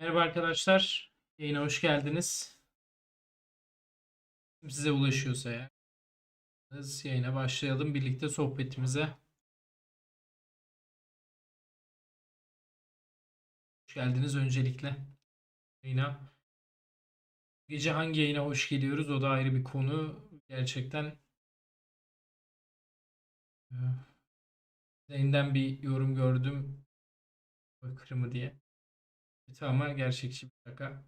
Merhaba arkadaşlar. Yayına hoş geldiniz. Size ulaşıyorsa. Biz yayına başlayalım birlikte sohbetimize. Hoş geldiniz öncelikle. Yayına. Gece hangi yayına hoş geliyoruz? O da ayrı bir konu. Gerçekten yayından bir yorum gördüm. Kırmı diye. Ama gerçekçi bir şaka.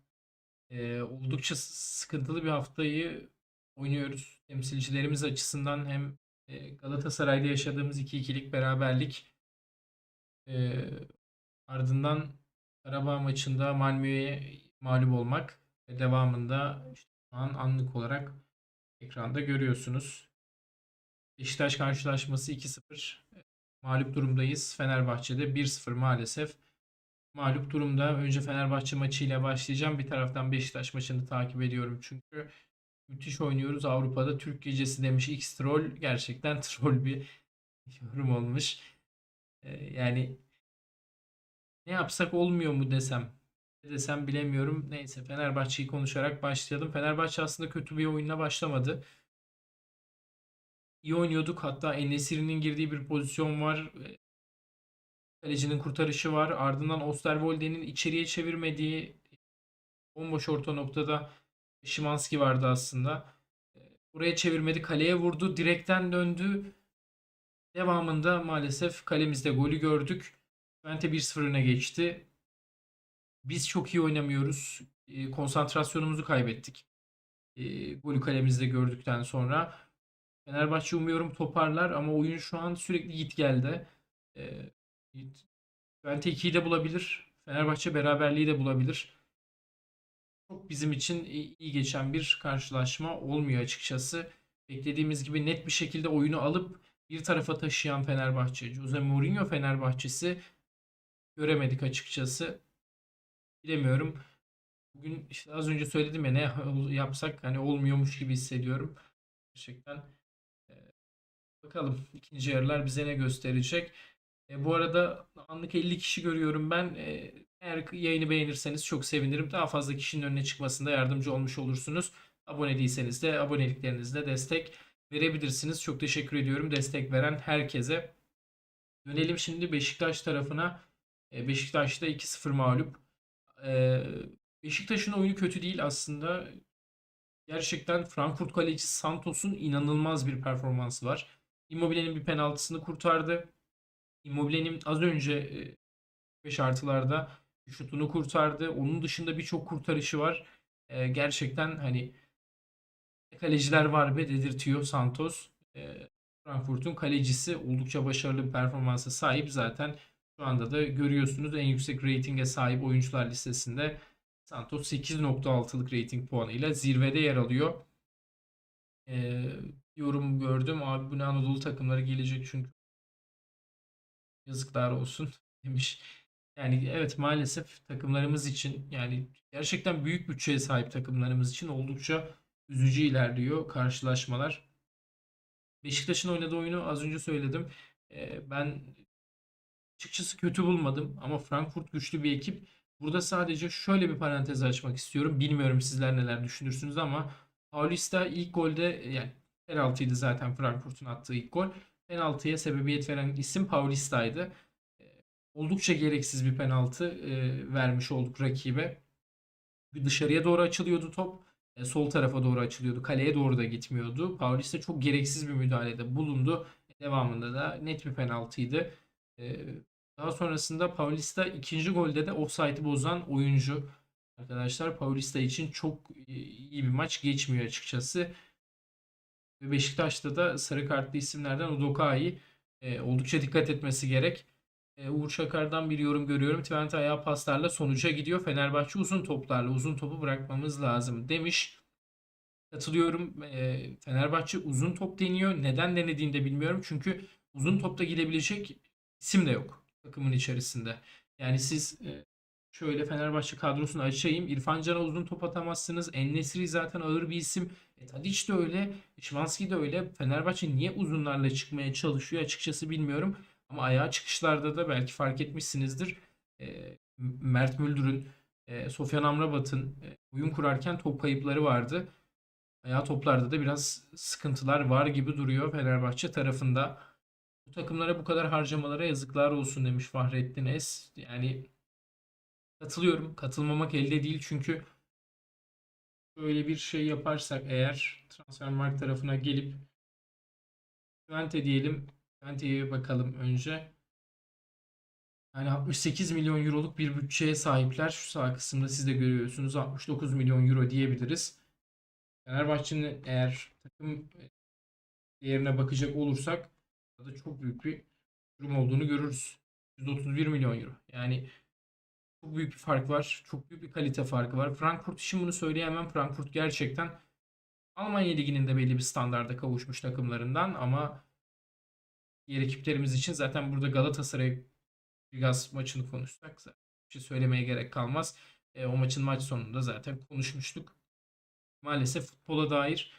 Ee, oldukça sıkıntılı bir haftayı oynuyoruz. Temsilcilerimiz açısından hem e, Galatasaray'da yaşadığımız 2-2'lik beraberlik e, ardından Karabağ maçında Malmö'ye mağlup olmak ve devamında işte an anlık olarak ekranda görüyorsunuz. Beşiktaş karşılaşması 2-0 mağlup durumdayız. Fenerbahçe'de 1-0 maalesef mağlup durumda. Önce Fenerbahçe maçıyla başlayacağım. Bir taraftan Beşiktaş maçını takip ediyorum çünkü müthiş oynuyoruz Avrupa'da. Türk gecesi demiş X troll. Gerçekten troll bir yorum olmuş. Ee, yani ne yapsak olmuyor mu desem. Ne desem bilemiyorum. Neyse Fenerbahçe'yi konuşarak başlayalım. Fenerbahçe aslında kötü bir oyunla başlamadı. İyi oynuyorduk. Hatta Enesiri'nin girdiği bir pozisyon var. Kalecinin kurtarışı var. Ardından Osterwolde'nin içeriye çevirmediği bomboş orta noktada Şimanski vardı aslında. Buraya çevirmedi. Kaleye vurdu. Direkten döndü. Devamında maalesef kalemizde golü gördük. Twente 1-0 öne geçti. Biz çok iyi oynamıyoruz. E, konsantrasyonumuzu kaybettik. E, golü kalemizde gördükten sonra. Fenerbahçe umuyorum toparlar ama oyun şu an sürekli git geldi. Twente 2'yi de bulabilir. Fenerbahçe beraberliği de bulabilir. Çok bizim için iyi geçen bir karşılaşma olmuyor açıkçası. Beklediğimiz gibi net bir şekilde oyunu alıp bir tarafa taşıyan Fenerbahçe, Jose Mourinho Fenerbahçesi göremedik açıkçası. Bilemiyorum. Bugün işte az önce söyledim ya ne yapsak hani olmuyormuş gibi hissediyorum. Gerçekten. Bakalım ikinci yarılar bize ne gösterecek. E, bu arada anlık 50 kişi görüyorum ben. E, eğer yayını beğenirseniz çok sevinirim. Daha fazla kişinin önüne çıkmasında yardımcı olmuş olursunuz. Abone değilseniz de aboneliklerinizle destek verebilirsiniz. Çok teşekkür ediyorum destek veren herkese. Dönelim şimdi Beşiktaş tarafına. E, Beşiktaş'ta 2-0 mağlup. E, Beşiktaş'ın oyunu kötü değil aslında. Gerçekten Frankfurt kalecisi Santos'un inanılmaz bir performansı var. Immobile'nin bir penaltısını kurtardı. Immobile'nin az önce 5 artılarda şutunu kurtardı. Onun dışında birçok kurtarışı var. E, gerçekten hani kaleciler var be dedirtiyor Santos. E, Frankfurt'un kalecisi oldukça başarılı bir performansa sahip. Zaten şu anda da görüyorsunuz en yüksek reytinge sahip oyuncular listesinde Santos 8.6'lık reyting puanıyla zirvede yer alıyor. E, yorum gördüm. Abi bu ne Anadolu takımları gelecek çünkü Yazıklar olsun demiş. Yani evet maalesef takımlarımız için yani gerçekten büyük bütçeye sahip takımlarımız için oldukça üzücü ilerliyor karşılaşmalar. Beşiktaş'ın oynadığı oyunu az önce söyledim. Ee, ben açıkçası kötü bulmadım ama Frankfurt güçlü bir ekip. Burada sadece şöyle bir parantez açmak istiyorum. Bilmiyorum sizler neler düşünürsünüz ama Paulista ilk golde yani penaltıydı zaten Frankfurt'un attığı ilk gol penaltıya sebebiyet veren isim Paulista'ydı. E, oldukça gereksiz bir penaltı e, vermiş olduk rakibe. Dışarıya doğru açılıyordu top. E, sol tarafa doğru açılıyordu. Kaleye doğru da gitmiyordu. Paulista çok gereksiz bir müdahalede bulundu. Devamında da net bir penaltıydı. Daha sonrasında Paulista ikinci golde de offside'ı bozan oyuncu. Arkadaşlar Paulista için çok iyi bir maç geçmiyor açıkçası. Ve Beşiktaş'ta da sarı kartlı isimlerden Udokai e, oldukça dikkat etmesi gerek. E, Uğur Çakar'dan bir yorum görüyorum. Twente ayağı paslarla sonuca gidiyor. Fenerbahçe uzun toplarla uzun topu bırakmamız lazım demiş. Katılıyorum. E, Fenerbahçe uzun top deniyor. Neden denediğini de bilmiyorum. Çünkü uzun topta gidebilecek isim de yok takımın içerisinde. Yani siz e, şöyle Fenerbahçe kadrosunu açayım. İrfan Can'a uzun top atamazsınız. Ennesri zaten ağır bir isim. E, Tadic de öyle. Şimanski de öyle. Fenerbahçe niye uzunlarla çıkmaya çalışıyor açıkçası bilmiyorum. Ama ayağa çıkışlarda da belki fark etmişsinizdir. E, Mert Müldür'ün e, Sofyan Amrabat'ın e, oyun kurarken top kayıpları vardı. Ayağı toplarda da biraz sıkıntılar var gibi duruyor Fenerbahçe tarafında. Bu takımlara bu kadar harcamalara yazıklar olsun demiş Fahrettin Es. Yani katılıyorum. Katılmamak elde değil çünkü böyle bir şey yaparsak eğer Transfermarkt tarafına gelip Twente diyelim. Twente'ye bakalım önce. Yani 68 milyon euroluk bir bütçeye sahipler. Şu sağ kısımda siz de görüyorsunuz 69 milyon euro diyebiliriz. Fenerbahçe'nin eğer takım değerine bakacak olursak da çok büyük bir durum olduğunu görürüz. 131 milyon euro. Yani çok büyük bir fark var. Çok büyük bir kalite farkı var. Frankfurt için bunu söyleyemem. Frankfurt gerçekten Almanya Ligi'nin de belli bir standarda kavuşmuş takımlarından ama diğer ekiplerimiz için zaten burada Galatasaray Gaz maçını konuşsak zaten bir şey söylemeye gerek kalmaz. E, o maçın maç sonunda zaten konuşmuştuk. Maalesef futbola dair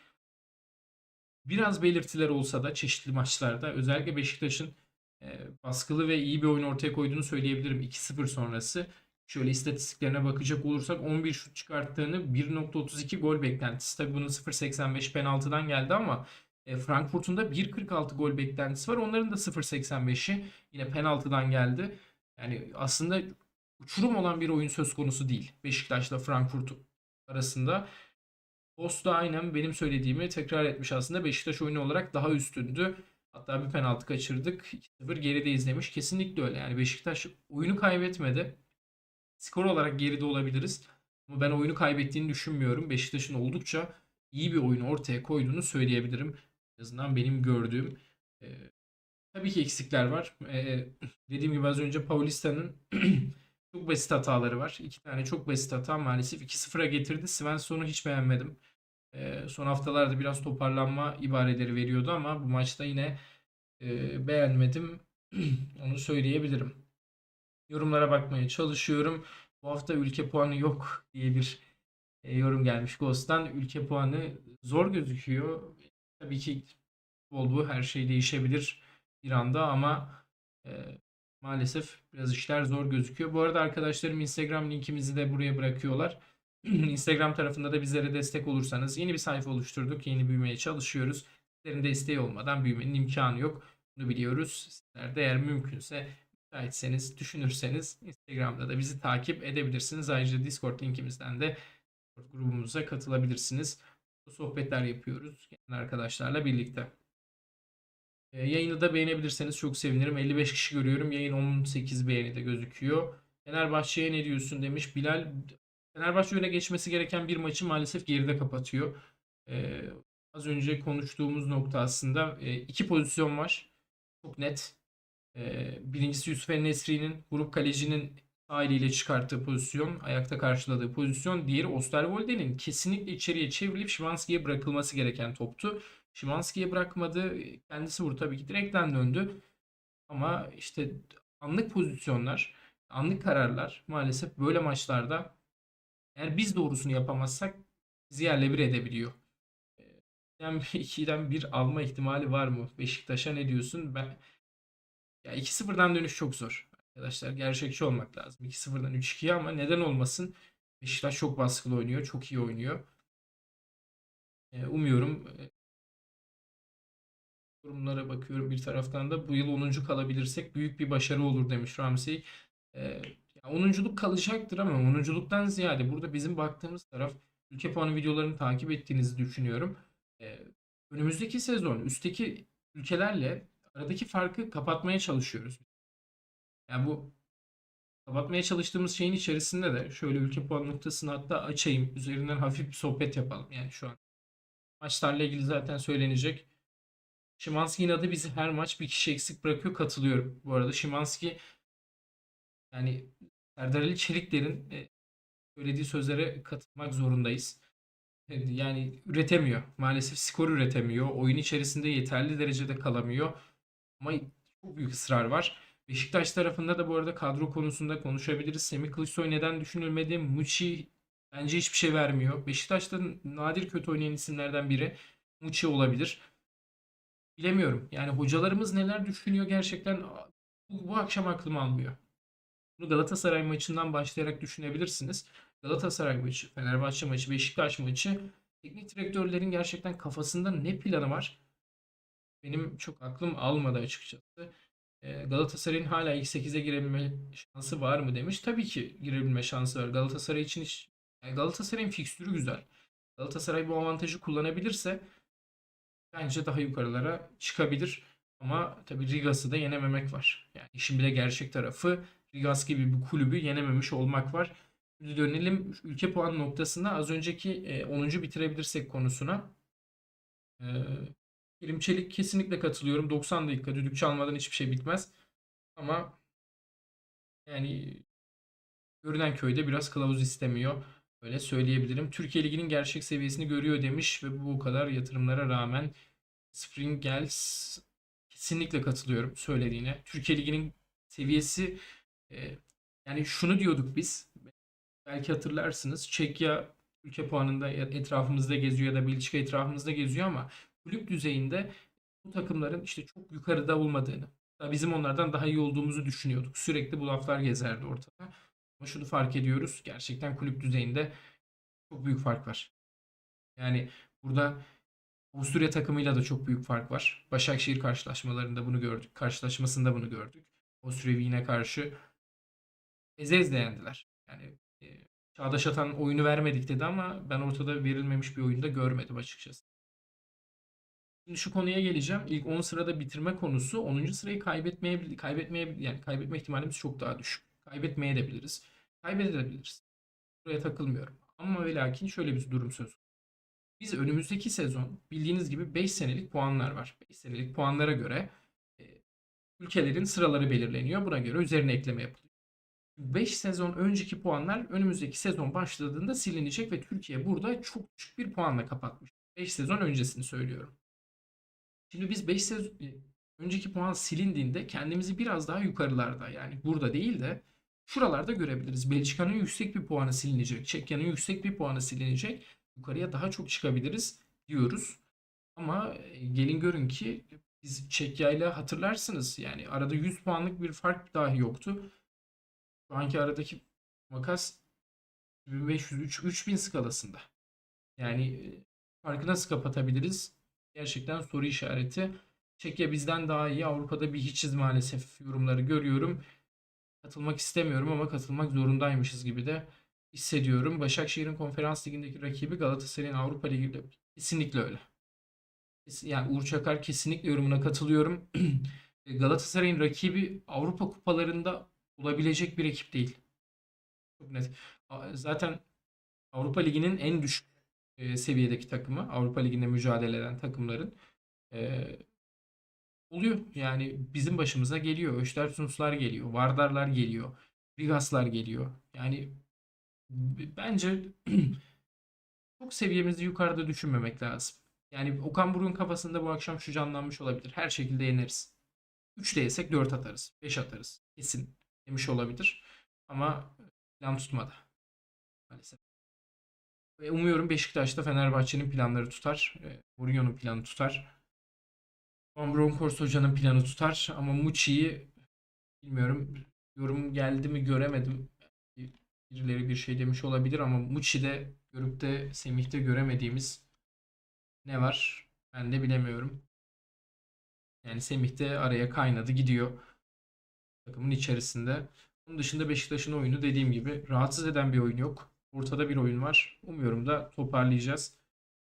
biraz belirtiler olsa da çeşitli maçlarda özellikle Beşiktaş'ın e, baskılı ve iyi bir oyun ortaya koyduğunu söyleyebilirim 2-0 sonrası. Şöyle istatistiklerine bakacak olursak 11 şut çıkarttığını 1.32 gol beklentisi. Tabii bunun 0.85 penaltıdan geldi ama e, Frankfurt'un da 1.46 gol beklentisi var. Onların da 0.85'i yine penaltıdan geldi. Yani aslında uçurum olan bir oyun söz konusu değil. Beşiktaş'la Frankfurt arasında. Post da aynen benim söylediğimi tekrar etmiş aslında. Beşiktaş oyunu olarak daha üstündü. Hatta bir penaltı kaçırdık. 2-0 geride izlemiş. Kesinlikle öyle. Yani Beşiktaş oyunu kaybetmedi. Skor olarak geride olabiliriz. Ama ben oyunu kaybettiğini düşünmüyorum. Beşiktaş'ın oldukça iyi bir oyun ortaya koyduğunu söyleyebilirim. En azından benim gördüğüm. Ee, tabii ki eksikler var. Ee, dediğim gibi az önce Paulista'nın çok basit hataları var. İki tane çok basit hata maalesef 2-0'a getirdi. Svensson'u hiç beğenmedim. Ee, son haftalarda biraz toparlanma ibareleri veriyordu ama bu maçta yine e, beğenmedim. Onu söyleyebilirim. Yorumlara bakmaya çalışıyorum. Bu hafta ülke puanı yok diye bir e, yorum gelmiş Ghost'tan. Ülke puanı zor gözüküyor. Tabii ki futbol bu. Her şey değişebilir bir anda ama e, maalesef biraz işler zor gözüküyor. Bu arada arkadaşlarım Instagram linkimizi de buraya bırakıyorlar. Instagram tarafında da bizlere destek olursanız yeni bir sayfa oluşturduk. Yeni büyümeye çalışıyoruz. Sizlerin desteği olmadan büyümenin imkanı yok. Bunu biliyoruz. Sizler de eğer mümkünse müsaitseniz, düşünürseniz Instagram'da da bizi takip edebilirsiniz. Ayrıca Discord linkimizden de grubumuza katılabilirsiniz. Sohbetler yapıyoruz yani arkadaşlarla birlikte. E, yayını da beğenebilirseniz çok sevinirim. 55 kişi görüyorum. Yayın 18 beğeni de gözüküyor. Fenerbahçe'ye ne diyorsun demiş Bilal. Fenerbahçe öne geçmesi gereken bir maçı maalesef geride kapatıyor. E, az önce konuştuğumuz nokta aslında e, iki pozisyon var. Çok net. E, birincisi Yusuf Nesri'nin grup kalecinin sağ eliyle çıkarttığı pozisyon, ayakta karşıladığı pozisyon. Diğeri Osterwolde'nin kesinlikle içeriye çevrilip Şimanski'ye bırakılması gereken toptu. Şimanski'ye bırakmadı. Kendisi vurdu tabii ki direkten döndü. Ama işte anlık pozisyonlar, anlık kararlar maalesef böyle maçlarda eğer biz doğrusunu yapamazsak bizi yerle bir edebiliyor. Yani 2'den bir alma ihtimali var mı? Beşiktaş'a ne diyorsun? Ben ya 2-0'dan dönüş çok zor. Arkadaşlar gerçekçi olmak lazım. 2-0'dan 3-2'ye ama neden olmasın? Beşiktaş çok baskılı oynuyor. Çok iyi oynuyor. Umuyorum Durumlara bakıyorum bir taraftan da bu yıl 10. kalabilirsek büyük bir başarı olur demiş Ramsey. Ee, 10'unculuk kalacaktır ama 10'unculuktan ziyade burada bizim baktığımız taraf ülke puanı videolarını takip ettiğinizi düşünüyorum. Ee, önümüzdeki sezon üstteki ülkelerle aradaki farkı kapatmaya çalışıyoruz. Yani bu kapatmaya çalıştığımız şeyin içerisinde de şöyle ülke puan noktasını hatta açayım. Üzerinden hafif bir sohbet yapalım yani şu an. Maçlarla ilgili zaten söylenecek. Şimanski'nin adı bizi her maç bir kişi eksik bırakıyor. Katılıyorum. Bu arada Şimanski yani Serdar Ali Çelikler'in e, söylediği sözlere katılmak zorundayız. E, yani üretemiyor. Maalesef skor üretemiyor. Oyun içerisinde yeterli derecede kalamıyor. Ama çok büyük ısrar var. Beşiktaş tarafında da bu arada kadro konusunda konuşabiliriz. Semih Kılıçsoy neden düşünülmedi? Muçi bence hiçbir şey vermiyor. Beşiktaş'ta nadir kötü oynayan isimlerden biri Muçi olabilir. Bilemiyorum. Yani hocalarımız neler düşünüyor gerçekten bu, bu akşam aklım almıyor. Bunu Galatasaray maçından başlayarak düşünebilirsiniz. Galatasaray maçı, Fenerbahçe maçı, Beşiktaş maçı teknik direktörlerin gerçekten kafasında ne planı var? Benim çok aklım almadı açıkçası. Galatasaray'ın hala ilk 8'e girebilme şansı var mı demiş. Tabii ki girebilme şansı var. Galatasaray için hiç yani Galatasaray'ın fikstürü güzel. Galatasaray bu avantajı kullanabilirse bence daha yukarılara çıkabilir. Ama tabii Rigas'ı da yenememek var. Yani işin bir de gerçek tarafı Rigas gibi bir kulübü yenememiş olmak var. Şimdi dönelim ülke puan noktasına az önceki e, 10. bitirebilirsek konusuna. Kerim Çelik kesinlikle katılıyorum. 90 dakika düdük çalmadan hiçbir şey bitmez. Ama yani görünen köyde biraz kılavuz istemiyor. Öyle söyleyebilirim. Türkiye Ligi'nin gerçek seviyesini görüyor demiş ve bu kadar yatırımlara rağmen Springels kesinlikle katılıyorum söylediğine. Türkiye Ligi'nin seviyesi e, yani şunu diyorduk biz. Belki hatırlarsınız. Çekya ülke puanında etrafımızda geziyor ya da Belçika etrafımızda geziyor ama kulüp düzeyinde bu takımların işte çok yukarıda olmadığını, bizim onlardan daha iyi olduğumuzu düşünüyorduk. Sürekli bu laflar gezerdi ortada. Ama şunu fark ediyoruz. Gerçekten kulüp düzeyinde çok büyük fark var. Yani burada Avusturya takımıyla da çok büyük fark var. Başakşehir karşılaşmalarında bunu gördük. Karşılaşmasında bunu gördük. Avusturya Wien'e karşı eze eze yendiler. Yani e, Çağdaş Atan oyunu vermedik dedi ama ben ortada verilmemiş bir oyunda görmedim açıkçası. Şimdi şu konuya geleceğim. İlk 10 sırada bitirme konusu 10. sırayı kaybetmeye kaybetmeye yani kaybetme ihtimalimiz çok daha düşük. Kaybetmeye de biliriz. Kaybedebiliriz. Buraya takılmıyorum. Ama ve lakin şöyle bir durum söz. Biz önümüzdeki sezon bildiğiniz gibi 5 senelik puanlar var. 5 senelik puanlara göre e, ülkelerin sıraları belirleniyor. Buna göre üzerine ekleme yapılıyor. 5 sezon önceki puanlar önümüzdeki sezon başladığında silinecek ve Türkiye burada çok düşük bir puanla kapatmış. 5 sezon öncesini söylüyorum. Şimdi biz 5 sezon önceki puan silindiğinde kendimizi biraz daha yukarılarda yani burada değil de şuralarda görebiliriz. Belçika'nın yüksek bir puanı silinecek. Çekya'nın yüksek bir puanı silinecek. Yukarıya daha çok çıkabiliriz diyoruz. Ama e, gelin görün ki biz Çekya'yla hatırlarsınız. Yani arada 100 puanlık bir fark dahi yoktu. Şu anki aradaki makas 1500 3000 skalasında. Yani e, farkı nasıl kapatabiliriz? Gerçekten soru işareti. Çekya bizden daha iyi. Avrupa'da bir hiçiz maalesef yorumları görüyorum. Katılmak istemiyorum ama katılmak zorundaymışız gibi de hissediyorum. Başakşehir'in konferans ligindeki rakibi Galatasaray'ın Avrupa Ligi'nde kesinlikle öyle. Yani Uğur Çakar kesinlikle yorumuna katılıyorum. Galatasaray'ın rakibi Avrupa kupalarında olabilecek bir ekip değil. Çok net. Zaten Avrupa Ligi'nin en düşük e, seviyedeki takımı, Avrupa Ligi'nde mücadele eden takımların e, oluyor. Yani bizim başımıza geliyor. Öştersundlar geliyor. Vardarlar geliyor. Rigaslar geliyor. Yani bence çok seviyemizi yukarıda düşünmemek lazım. Yani Okan Buruk'un kafasında bu akşam şu canlanmış olabilir. Her şekilde yeneriz. 3 de yesek 4 atarız. 5 atarız. Kesin demiş olabilir. Ama plan tutmadı. Maalesef. Ve umuyorum Beşiktaş'ta Fenerbahçe'nin planları tutar. E, Mourinho'nun planı tutar. Van Bronckhorst hocanın planı tutar. Ama Muçi'yi bilmiyorum. Yorum geldi mi göremedim. Birileri bir şey demiş olabilir ama Muçi'de görüp de Semih'te göremediğimiz ne var? Ben de bilemiyorum. Yani Semih'te araya kaynadı gidiyor. Takımın içerisinde. Onun dışında Beşiktaş'ın oyunu dediğim gibi rahatsız eden bir oyun yok. Ortada bir oyun var. Umuyorum da toparlayacağız.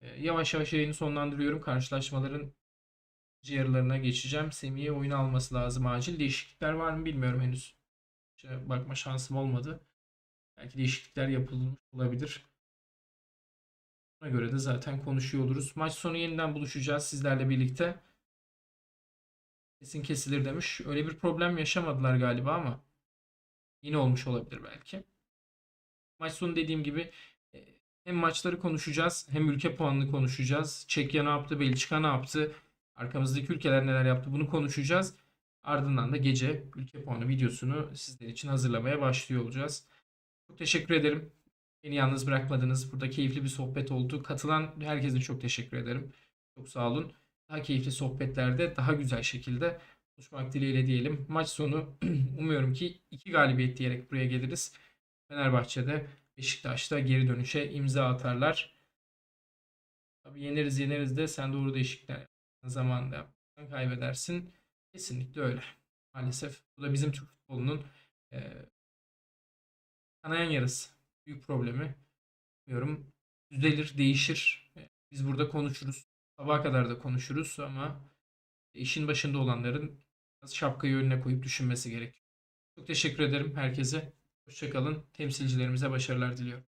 Ee, yavaş yavaş yayını sonlandırıyorum. Karşılaşmaların yarılarına geçeceğim. Semih'e oyun alması lazım acil. Değişiklikler var mı bilmiyorum henüz. İşte bakma şansım olmadı. Belki değişiklikler yapılmış olabilir. Buna göre de zaten konuşuyor oluruz. Maç sonu yeniden buluşacağız sizlerle birlikte. Kesin kesilir demiş. Öyle bir problem yaşamadılar galiba ama yine olmuş olabilir belki. Maç sonu dediğim gibi e, hem maçları konuşacağız hem ülke puanını konuşacağız. Çekya ne yaptı, Belçika ne yaptı, arkamızdaki ülkeler neler yaptı bunu konuşacağız. Ardından da gece ülke puanı videosunu sizler için hazırlamaya başlıyor olacağız. Çok teşekkür ederim. Beni yalnız bırakmadınız. Burada keyifli bir sohbet oldu. Katılan herkese çok teşekkür ederim. Çok sağ olun. Daha keyifli sohbetlerde daha güzel şekilde buluşmak dileğiyle diyelim. Maç sonu umuyorum ki iki galibiyet diyerek buraya geliriz. Fenerbahçe'de Beşiktaş'ta geri dönüşe imza atarlar. Tabii yeneriz yeneriz de sen doğru değişiklikler yaptığın zaman da yaptığın kaybedersin. Kesinlikle öyle. Maalesef. Bu da bizim Türk futbolunun eee kanayan yarası. Büyük problemi. Bilmiyorum. Düzelir, değişir. E, Biz burada konuşuruz. Sabaha kadar da konuşuruz ama işin başında olanların biraz şapkayı önüne koyup düşünmesi gerekiyor. Çok teşekkür ederim herkese. Hoşçakalın. Temsilcilerimize başarılar diliyorum.